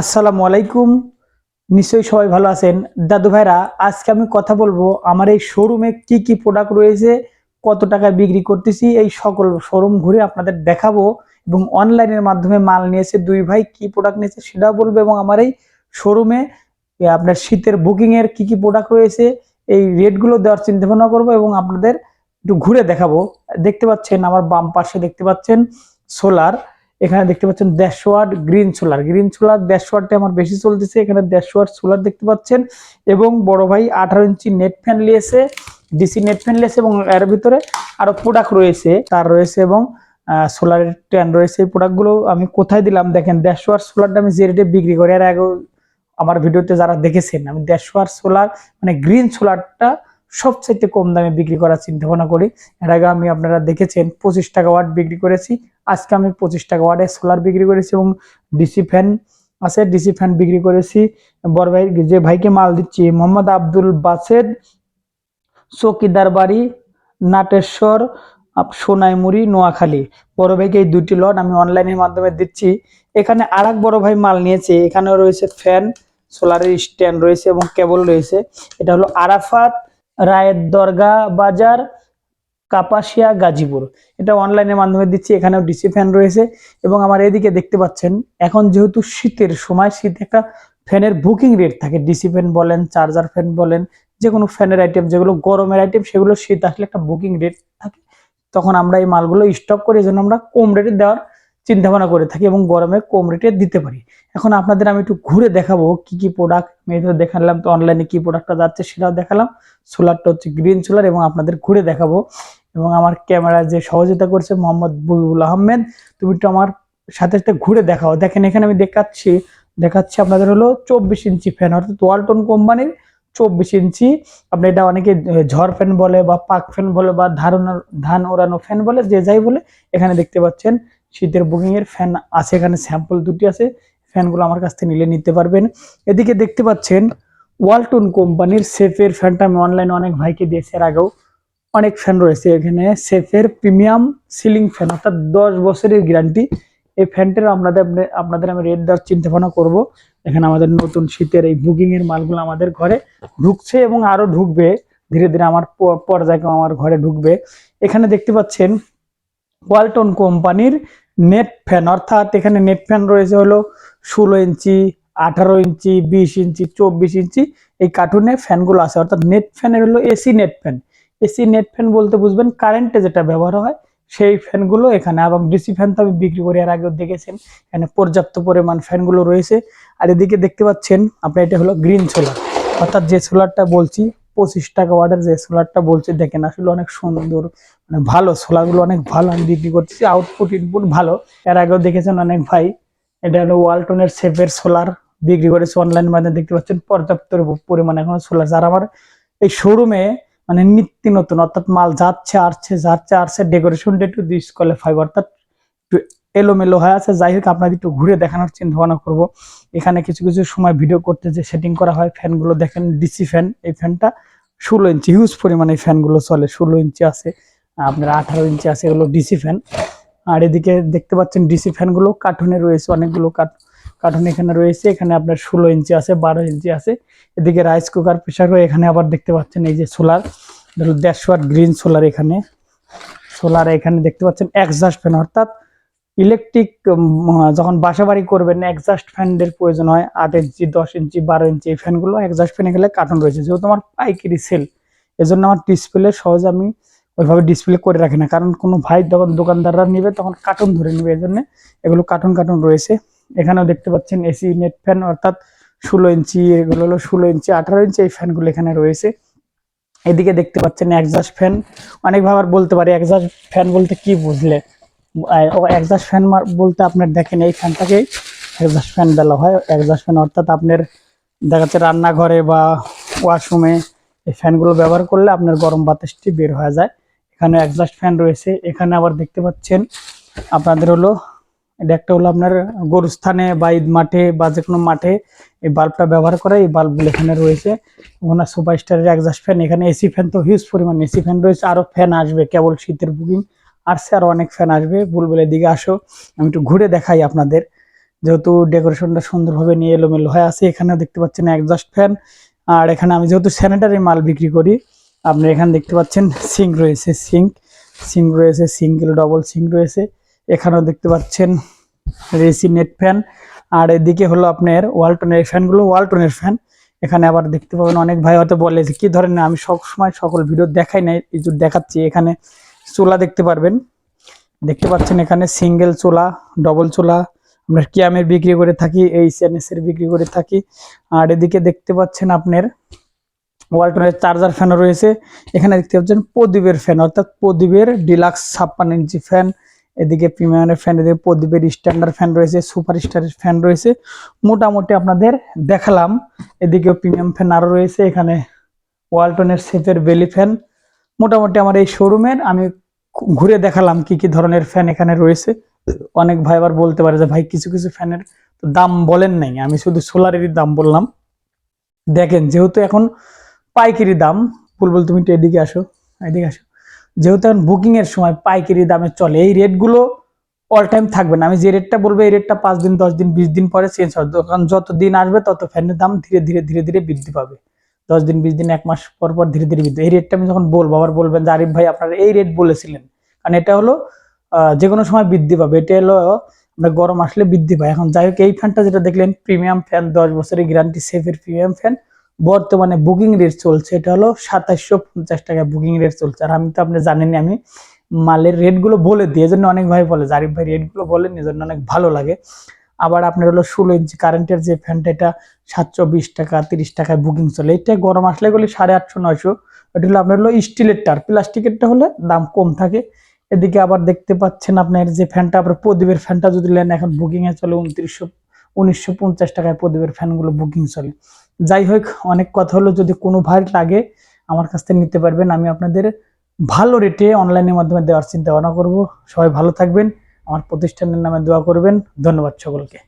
আসসালামু আলাইকুম। নিশ্চয়ই সবাই ভালো আছেন। দাদু ভাইরা, আজকে আমি কথা বলব আমার এই শোরুমে কি কি প্রোডাক্ট রয়েছে, কত টাকায় বিক্রি করতেছি, এই সকল শোরুম ঘুরে আপনাদের দেখাবো এবং অনলাইনের মাধ্যমে মাল নিয়েছে দুই ভাই, কি প্রোডাক্ট নিয়েছে সেটাও বলব এবং আমার এই শোরুমে আপনার শীতের বুকিং এর কি কি প্রোডাক্ট রয়েছে, এই রেটগুলো দেওয়ার চিন্তা ভাবনা করব এবং আপনাদের একটু ঘুরে দেখাবো। দেখতে পাচ্ছেন, আমার বাম পাশে দেখতে পাচ্ছেন সোলার এখানে দেখতে পাচ্ছেন দেড়শো watt green solar. Green solar দেড়শো ওয়াটটা আমার বেশি চলতেছে, এখানে দেড়শো ওয়াট সোলার দেখতে পাচ্ছেন এবং বড় ভাই আঠারো ইঞ্চি নেট ফ্যান নিয়েছে, ডিসি নেট ফ্যান নিয়েছে এবং এর ভিতরে আরও প্রোডাক্ট রয়েছে, তার রয়েছে এবং সোলারের ট্যান রয়েছে। এই প্রোডাক্টগুলো আমি কোথায় দিলাম? দেখেন দেড়শো ওয়াট সোলারটা আমি যে রেটে বিক্রি করি আগেও আমার ভিডিওতে যারা দেখেছেন, আমি দেড়শো ওয়াট সোলার মানে গ্রিন সোলারটা সবচাইতে কম দামে বিক্রি করার চিন্তা ভাবনা করি। এর আগে আমি আপনারা দেখেছেন, পঁচিশ টাকা ওয়াট বিক্রি করেছি। আজকে আমি পঁচিশ টাকা ওয়াটে সোলার বিক্রি করেছি এবং ডিসি ফ্যান আছে ডিসি ফ্যান বিক্রি করেছি। বড় ভাই, যে ভাইকে মাল দিচ্ছি, মোহাম্মদ আব্দুল বাসেদ, চকিদার বাড়ি, নাটেশ্বর সোনাইমুড়ি, নোয়াখালী। বড় ভাইকে এই দুটি লট আমি অনলাইনের মাধ্যমে দিচ্ছি। এখানে আর বড় ভাই মাল নিয়েছে, এখানেও রয়েছে ফ্যান সোলারের স্ট্যান্ড রয়েছে এবং কেবল রয়েছে। এটা হলো আরাফাত রায়ের দরগা বাজার, কাপাসিয়া, গাজীপুর। এটা অনলাইনের মাধ্যমে দিচ্ছি, এখানেও ডিসি ফ্যান রয়েছে। এবং আমার এদিকে দেখতে পাচ্ছেন, এখন যেহেতু শীতের সময়, শীত একটা ফ্যানের বুকিং রেট থাকে। ডিসি ফ্যান বলেন চার্জার ফ্যান বলেন যে কোনো ফ্যানের আইটেম যেগুলো গরমের আইটেম সেগুলো শীত আসলে একটা বুকিং রেট থাকে। তখন আমরা এই মালগুলো স্টক করি জন্য আমরা কম রেটে দেওয়ার চিন্তা ভাবনা করে থাকি এবং গরমে কম রেটে দিতে পারি। এখন আপনাদের আমি একটু ঘুরে দেখাবো কি কি প্রোডাক্ট এটা দেখালাম। তো অনলাইনে কি প্রোডাক্টটা যাচ্ছে সেটাও দেখালাম। সোলারটা হচ্ছে গ্রিন সোলার এবং আপনাদের ঘুরে দেখাবো। এবং আমার ক্যামেরা যে সহযোগিতা করছে মোহাম্মদ বুবুল আহমেদ, তুমি একটু আমার সাথে সাথে ঘুরে দেখাও। দেখেন, এখানে আমি দেখাচ্ছি দেখাচ্ছি আপনাদের হলো চব্বিশ ইঞ্চি ফ্যান অর্থাৎ ওয়ালটন কোম্পানির চব্বিশ ইঞ্চি। আপনি এটা অনেকে ঝড় ফ্যান বলে বা পাক ফ্যান বলে বা ধারণ, ধান ওড়ানো ফ্যান বলে, যে যাই বলে, এখানে দেখতে পাচ্ছেন। শীতের বুকিং এর ফ্যান আছে এখানে স্যাম্পল দুটি আছে ফ্যানগুলো আমার কাছ থেকে নিলে নিতে পারবেন। এদিকে দেখতে পাচ্ছেন ওয়ালটন কোম্পানির সেফের ফ্যানটা আমি অনলাইনে অনেক ভাইকে দিয়েছি এর আগেও। অনেক ফ্যান রয়েছে এখানে সেফের প্রিমিয়াম সিলিং ফ্যান অর্থাৎ দশ বছরের গ্যারান্টি এই ফ্যানটার আপনাদের আপনাদের আমি রেট দেওয়ার চিন্তা ভাবনা করব। এখানে আমাদের নতুন শীতের এই বুকিং এর মালগুলো আমাদের ঘরে ঢুকছে এবং আরও ঢুকবে। ধীরে ধীরে আমার পর্যায়ক্রমে আমার ঘরে ঢুকবে। এখানে দেখতে পাচ্ছেন ওয়ালটন কোম্পানির নেট ফ্যান। অর্থাৎ এখানে নেট ফ্যান রয়েছে হলো ষোলো ইঞ্চি, আঠারো ইঞ্চি, বিশ ইঞ্চি, চব্বিশ ইঞ্চি এই কার্টুনে ফ্যানগুলো আছে। অর্থাৎ নেট ফ্যানের হলো AC net fan. AC net fan বলতে বুঝবেন কারেন্টে যেটা ব্যবহার হয় সেই ফ্যানগুলো এখানে এবং ডিসি ফ্যান তো আমি বিক্রি করি, এর আগেও দেখেছেন। এখানে পর্যাপ্ত পরিমাণ ফ্যানগুলো রয়েছে। আর এদিকে দেখতে পাচ্ছেন, আপনার এটা হলো গ্রিন সোলার। অর্থাৎ যে সোলারটা বলছি পঁচিশ টাকা ওয়াটের যে সোলারটা বলছি, দেখেন আসলে অনেক সুন্দর মানে ভালো, সোলারগুলো অনেক ভালো, আমি বিক্রি করতেছি আউটপুট ইনপুট ভালো। এর আগেও দেখেছেন অনেক ভাই, এটা হলো ওয়ালটনের সেফের সোলার, বিক্রি করেছে অনলাইন মাধ্যমে, দেখতে পাচ্ছেন পর্যাপ্ত পরিমাণে এখন সোলার। যারা আমার এই শোরুমে মানে নিত্য নতুন, অর্থাৎ মাল যাচ্ছে, আসছে যাচ্ছে, আসছে ডেকোরেশনটা একটু ডিসকোয়ালিফাই অর্থাৎ এলোমেলো হয়ে আছে। যাই হোক, আপনাদের একটু ঘুরে দেখানোর চিন্তা ভাবনা করব। এখানে কিছু কিছু সময় ভিডিও করতে যে সেটিং করা হয়, ফ্যানগুলো দেখেন ডিসি ফ্যান এই ফ্যানটা ষোলো ইঞ্চি হিউজ পরিমাণে ফ্যানগুলো চলে, ষোলো ইঞ্চি আছে, আপনার আঠারো ইঞ্চি আছে, এগুলো ডিসি ফ্যান আর এদিকে দেখতে পাচ্ছেন ডিসি ফ্যানগুলো কার্টুনে রয়েছে, অনেকগুলো কার্টুন এখানে রয়েছে। এখানে আপনার ষোলো ইঞ্চি আছে, বারো ইঞ্চি আছে। এদিকে রাইস কুকার প্রেশারও এখানে আবার দেখতে পাচ্ছেন এই যে সোলার ধরুন দেড়শো আট গ্রিন সোলার এখানে। সোলার এখানে দেখতে পাচ্ছেন এক্সাস্ট ফ্যান অর্থাৎ ইলেকট্রিক যখন বাসা বাড়ি করবেন এক্সাস্ট ফ্যানের প্রয়োজন হয়, আট ইঞ্চি, দশ ইঞ্চি, বারো ইঞ্চি, এই ফ্যানগুলো এক্সাস্ট ফ্যানে গেলে কার্টুন রয়েছে। যেহেতু আমার পাইকারি সেল এজন্য আমার ডিসপ্লে সহজে আমি ওইভাবে ডিসপ্লে করে রাখি না। কারণ কোনো ভাই যখন দোকানদাররা নেবে, তখন কার্টুন ধরে নেবে, এই জন্য এগুলো কার্টুন কার্টুন রয়েছে। এখানেও দেখতে পাচ্ছেন এসি নেট ফ্যান অর্থাৎ ষোলো ইঞ্চি, এগুলো হলো ষোলো ইঞ্চি, আঠারো ইঞ্চি, এই ফ্যানগুলো এখানে রয়েছে। এদিকে দেখতে পাচ্ছেন একজাস্ট ফ্যান অনেক ভাবার বলতে পারি একজাস্ট ফ্যান বলতে কি বুঝলে? একজাস্ট ফ্যান বলতে আপনার দেখেন এই ফ্যানটাকে একজাস্ট ফ্যান বলা হয়। একজাস্ট ফ্যান অর্থাৎ আপনার দেখা যাচ্ছে রান্নাঘরে বা ওয়াশরুমে এই ফ্যানগুলো ব্যবহার করলে আপনার গরম বাতাসটি বের হয়ে যায়। এখানে একজাস্ট ফ্যান রয়েছে। এখানে আবার দেখতে পাচ্ছেন, আপনাদের হলো, এটা একটা হলো আপনার গরুস্থানে বা ঈদ মাঠে বা যে কোনো মাঠে এই বাল্বটা ব্যবহার করে, এই বাল্বগুলো এখানে রয়েছে। ওনার সুপার স্টারের একজাস্ট ফ্যান এখানে এসি ফ্যান তো হিউজ পরিমাণ এসি ফ্যান রয়েছে, আরও ফ্যান আসবে। কেবল শীতের বুকিং আসছে আরও অনেক ফ্যান আসবে। বুলবুলের দিকে আসো, আমি একটু ঘুরে দেখাই আপনাদের। যেহেতু ডেকোরেশনটা সুন্দরভাবে নিয়ে এলোমেলো হয়ে আছে এখানে দেখতে পাচ্ছেন একজস্ট ফ্যান আর এখানে আমি যেহেতু স্যানিটারি মাল বিক্রি করি, আপনি এখানে দেখতে পাচ্ছেন সিঙ্ক রয়েছে সিঙ্ক সিঙ্ক রয়েছে, সিঙ্গেল ডবল সিঙ্ক রয়েছে। এখানেও দেখতে পাচ্ছেন রেসি নেট ফ্যান আর এদিকে হলো আপনার ওয়ালটনের ফ্যানগুলো ওয়ালটনের ফ্যান এখানে আবার দেখতে পাবেন অনেক ভাই হয়তো বলে যে, কী ধরনের? আমি সব সময় সকল ভিডিও দেখাই নাই, এই দেখাচ্ছি এখানে। চুলা দেখতে পারবেন। দেখতে পাচ্ছেন এখানে সিঙ্গেল চুলা ডবল চুলা। আমরা কিয়ামের বিক্রি করে থাকি, এই এর বিক্রি করে থাকি। আর এদিকে দেখতে পাচ্ছেন আপনার ওয়ালটনের চার্জার ফ্যানও রয়েছে। এখানে দেখতে পাচ্ছেন প্রদীপের ফ্যান অর্থাৎ প্রদীপের ডিলাক্স ছাপ্পান্ন ইঞ্চি ফ্যান এদিকে প্রিমিয়ামের ফ্যান এদিকে প্রদীপের স্ট্যান্ডার্ড ফ্যান রয়েছে সুপার স্টারের ফ্যান রয়েছে। মোটামুটি আপনাদের দেখালাম। এদিকেও প্রিমিয়াম ফ্যান আরও রয়েছে, এখানে ওয়ালটনের সেফের বেলি ফ্যান মোটামুটি আমার এই শোরুমের আমি ঘুরে দেখালাম কি কি ধরনের ফ্যান এখানে রয়েছে। অনেক ভাই আবার বলতে পারে যে, ভাই, কিছু কিছু ফ্যানের দাম বলেন নাই। আমি শুধু সোলারেরই দাম বললাম। দেখেন, যেহেতু এখন পাইকারি দাম, বুলবুল, তুমি একটু এদিকে আসো এদিকে আসো। যেহেতু এখন বুকিং এর সময় পাইকারি দামে চলে, এই রেটগুলো অল টাইম থাকবে না। আমি যে রেটটা বলব, এই রেটটা পাঁচ দিন, দশ দিন, বিশ দিন পরে চেঞ্জ হবে। কারণ যত দিন আসবে, তত ফ্যানের দাম ধীরে ধীরে ধীরে ধীরে বৃদ্ধি পাবে। দশ দিন, বিশ দিন, এক মাস পর পর ধীরে ধীরে বৃদ্ধি। এই রেটটা আমি যখন বলব, আবার বলবেন যে আরিফ ভাই, আপনারা এই রেট বলেছিলেন। কারণ এটা হলো যে কোনো সময় বৃদ্ধি পাবে। এটা হলো, আমরা গরম আসলে বৃদ্ধি পায়। এখন যাই হোক, এই ফ্যানটা যেটা দেখলেন প্রিমিয়াম ফ্যান দশ বছরের গ্যারান্টি সেফের প্রিমিয়াম ফ্যান বর্তমানে বুকিং রেট চলছে, এটা হলো সাতাশশো পঞ্চাশ টাকা বুকিং রেট চলছে। আর আমি তো আপনি জানেনই, আমি মালের রেটগুলো বলে দিই, এজন্য অনেক ভাই বলে জারিফ ভাই রেটগুলো বলেন এজন্য অনেক ভালো লাগে। আবার আপনার হলো ষোলো ইঞ্চি কারেন্টের যে ফ্যানটা এটা সাতশো বিশ টাকা, তিরিশ টাকায় বুকিং চলে। এটা গরম আসলে গেলে সাড়ে আটশো, নয়শো। এটা হলো আপনার হলো স্টিলের টার প্লাস্টিকেরটা হলে দাম কম থাকে। এদিকে আবার দেখতে পাচ্ছেন আপনার যে ফ্যানটা আপনার প্রদীপের ফ্যানটা যদি নেন, এখন বুকিংয়ে চলে উনত্রিশশো, উনিশশো পঞ্চাশ টাকায় প্রদীপের ফ্যানগুলো বুকিং চলে। যাই হোক, অনেক কথা হলো। যদি কোনো ভাই লাগে, আমার কাছ থেকে নিতে পারবেন। আমি আপনাদের ভালো রেটে অনলাইনের মাধ্যমে দেওয়ার চিন্তা ভাবনা করব। সবাই ভালো থাকবেন। আমার প্রতিষ্ঠানের নামে দোয়া করবেন। ধন্যবাদ সকলকে।